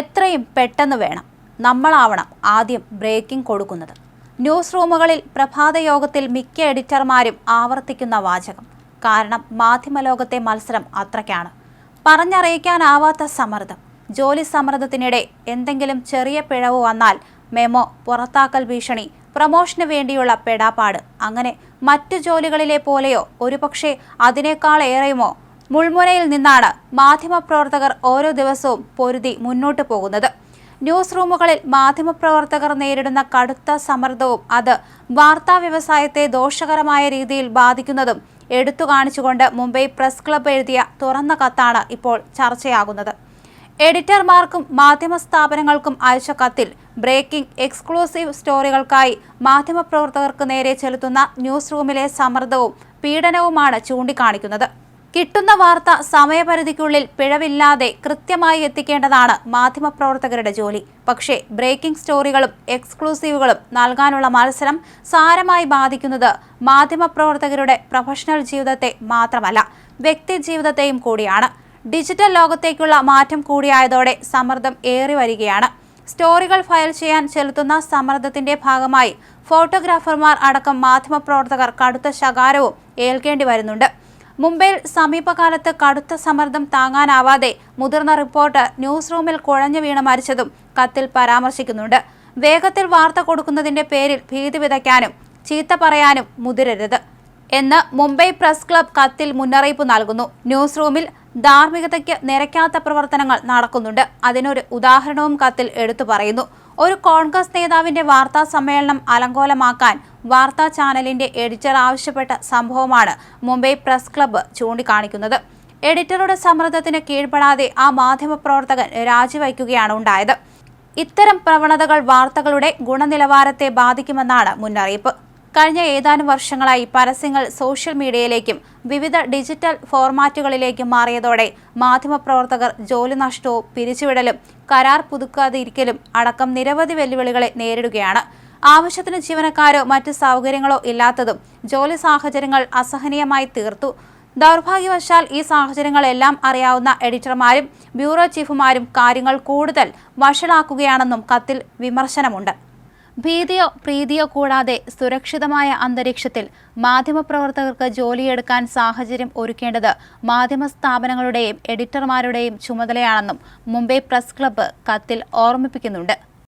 എത്രയും പെട്ടെന്ന് വേണം. നമ്മളാവണം ആദ്യം ബ്രേക്കിംഗ് കൊടുക്കുന്നത്. ന്യൂസ് റൂമുകളിൽ പ്രഭാത യോഗത്തിൽ മിക്ക എഡിറ്റർമാരും ആവർത്തിക്കുന്ന വാചകം. കാരണം മാധ്യമലോകത്തെ മത്സരം അത്രയ്ക്കാണ്. പറഞ്ഞറിയിക്കാനാവാത്ത സമ്മർദ്ദം. ജോലി സമ്മർദ്ദത്തിനിടെ എന്തെങ്കിലും ചെറിയ പിഴവ് വന്നാൽ മെമോ പുറത്താക്കൽ ഭീഷണി പ്രമോഷന് വേണ്ടിയുള്ള പെടാപ്പാട് അങ്ങനെ മറ്റു ജോലികളിലെ പോലെയോ ഒരുപക്ഷെ അതിനേക്കാൾ ഏറെയുമോ മുൾമുനയിൽ നിന്നാണ് മാധ്യമപ്രവർത്തകർ ഓരോ ദിവസവും പൊരുതി മുന്നോട്ട് പോകുന്നത്. ന്യൂസ് റൂമുകളിൽ മാധ്യമപ്രവർത്തകർ നേരിടുന്ന കടുത്ത സമ്മർദ്ദവും അത് വാർത്താ വ്യവസായത്തെ ദോഷകരമായ രീതിയിൽ ബാധിക്കുന്നതും എടുത്തു കാണിച്ചുകൊണ്ട് മുംബൈ പ്രസ് ക്ലബ്ബ് എഴുതിയ തുറന്ന കത്താണ് ഇപ്പോൾ ചർച്ചയാകുന്നത്. എഡിറ്റർമാർക്കും മാധ്യമ സ്ഥാപനങ്ങൾക്കും അയച്ച കത്തിൽ ബ്രേക്കിംഗ് എക്സ്ക്ലൂസീവ് സ്റ്റോറികൾക്കായി മാധ്യമപ്രവർത്തകർക്ക് നേരെ ചെലുത്തുന്ന ന്യൂസ് റൂമിലെ സമ്മർദ്ദവും പീഡനവുമാണ് ചൂണ്ടിക്കാണിക്കുന്നത്. കിട്ടുന്ന വാർത്ത സമയപരിധിക്കുള്ളിൽ പിഴവില്ലാതെ കൃത്യമായി എത്തിക്കേണ്ടതാണ് മാധ്യമപ്രവർത്തകരുടെ ജോലി. പക്ഷേ ബ്രേക്കിംഗ് സ്റ്റോറികളും എക്സ്ക്ലൂസീവുകളും നൽകാനുള്ള മത്സരം സാരമായി ബാധിക്കുന്നത് മാധ്യമപ്രവർത്തകരുടെ പ്രൊഫഷണൽ ജീവിതത്തെ മാത്രമല്ല വ്യക്തി ജീവിതത്തെയും കൂടിയാണ്. ഡിജിറ്റൽ ലോകത്തേക്കുള്ള മാറ്റം കൂടിയായതോടെ സമ്മർദ്ദം ഏറി വരികയാണ്. സ്റ്റോറികൾ ഫയൽ ചെയ്യാൻ ചെലുത്തുന്ന സമ്മർദ്ദത്തിന്റെ ഭാഗമായി ഫോട്ടോഗ്രാഫർമാർ അടക്കം മാധ്യമപ്രവർത്തകർ കടുത്ത ശകാരവും ഏൽക്കേണ്ടി വരുന്നുണ്ട്. മുംബൈയിൽ സമീപകാലത്ത് കടുത്ത സമ്മർദ്ദം താങ്ങാനാവാതെ മുതിർന്ന റിപ്പോർട്ടർ ന്യൂസ് റൂമിൽ കുഴഞ്ഞു വീണ് മരിച്ചതും കത്തിൽ പരാമർശിക്കുന്നുണ്ട്. വേഗത്തിൽ വാർത്ത കൊടുക്കുന്നതിന്റെ പേരിൽ ഭീതി വിതയ്ക്കാനും ചീത്ത പറയാനും മുതിരരുത് എന്ന് മുംബൈ പ്രസ് ക്ലബ് കത്തിൽ മുന്നറിയിപ്പ് നൽകുന്നു. ന്യൂസ് റൂമിൽ ധാർമ്മികതയ്ക്ക് നിരക്കാത്ത പ്രവർത്തനങ്ങൾ നടക്കുന്നുണ്ട്. അതിനൊരു ഉദാഹരണവും കത്തിൽ എടുത്തു പറയുന്നു. ഒരു കോൺഗ്രസ് നേതാവിന്റെ വാർത്താ സമ്മേളനം അലങ്കോലമാക്കാൻ വാർത്താ ചാനലിന്റെ എഡിറ്റർ ആവശ്യപ്പെട്ട സംഭവമാണ് മുംബൈ പ്രസ് ക്ലബ്ബ് ചൂണ്ടിക്കാണിക്കുന്നത്. എഡിറ്ററുടെ സമ്മർദ്ദത്തിന് കീഴ്പ്പെടാതെ ആ മാധ്യമപ്രവർത്തകൻ രാജിവയ്ക്കുകയാണ് ഉണ്ടായത്. ഇത്തരം പ്രവണതകൾ വാർത്തകളുടെ ഗുണനിലവാരത്തെ ബാധിക്കുമെന്നാണ് മുന്നറിയിപ്പ്. കഴിഞ്ഞ ഏതാനും വർഷങ്ങളായി പരസ്യങ്ങൾ സോഷ്യൽ മീഡിയയിലേക്കും വിവിധ ഡിജിറ്റൽ ഫോർമാറ്റുകളിലേക്കും മാറിയതോടെ മാധ്യമപ്രവർത്തകർ ജോലി നഷ്ടവും പിരിച്ചുവിടലും കരാർ പുതുക്കാതിരിക്കലും അടക്കം നിരവധി വെല്ലുവിളികളെ നേരിടുകയാണ്. ആവശ്യത്തിന് ജീവനക്കാരോ മറ്റ് സൗകര്യങ്ങളോ ഇല്ലാത്തതും ജോലി സാഹചര്യങ്ങൾ അസഹനീയമായി തീർത്തു. ദൗർഭാഗ്യവശാൽ ഈ സാഹചര്യങ്ങളെല്ലാം അറിയാവുന്ന എഡിറ്റർമാരും ബ്യൂറോ ചീഫുമാരും കാര്യങ്ങൾ കൂടുതൽ വഷളാക്കുകയാണെന്നും കത്തിൽ വിമർശനമുണ്ട്. ഭീതിയോ പ്രീതിയോ കൂടാതെ സുരക്ഷിതമായ അന്തരീക്ഷത്തിൽ മാധ്യമപ്രവർത്തകർക്ക് ജോലിയെടുക്കാൻ സാഹചര്യം ഒരുക്കേണ്ടത് മാധ്യമ സ്ഥാപനങ്ങളുടെയും എഡിറ്റർമാരുടെയും ചുമതലയാണെന്നും മുംബൈ പ്രസ് ക്ലബ്ബ് കത്തിൽ ഓർമ്മിപ്പിക്കുന്നുണ്ട്.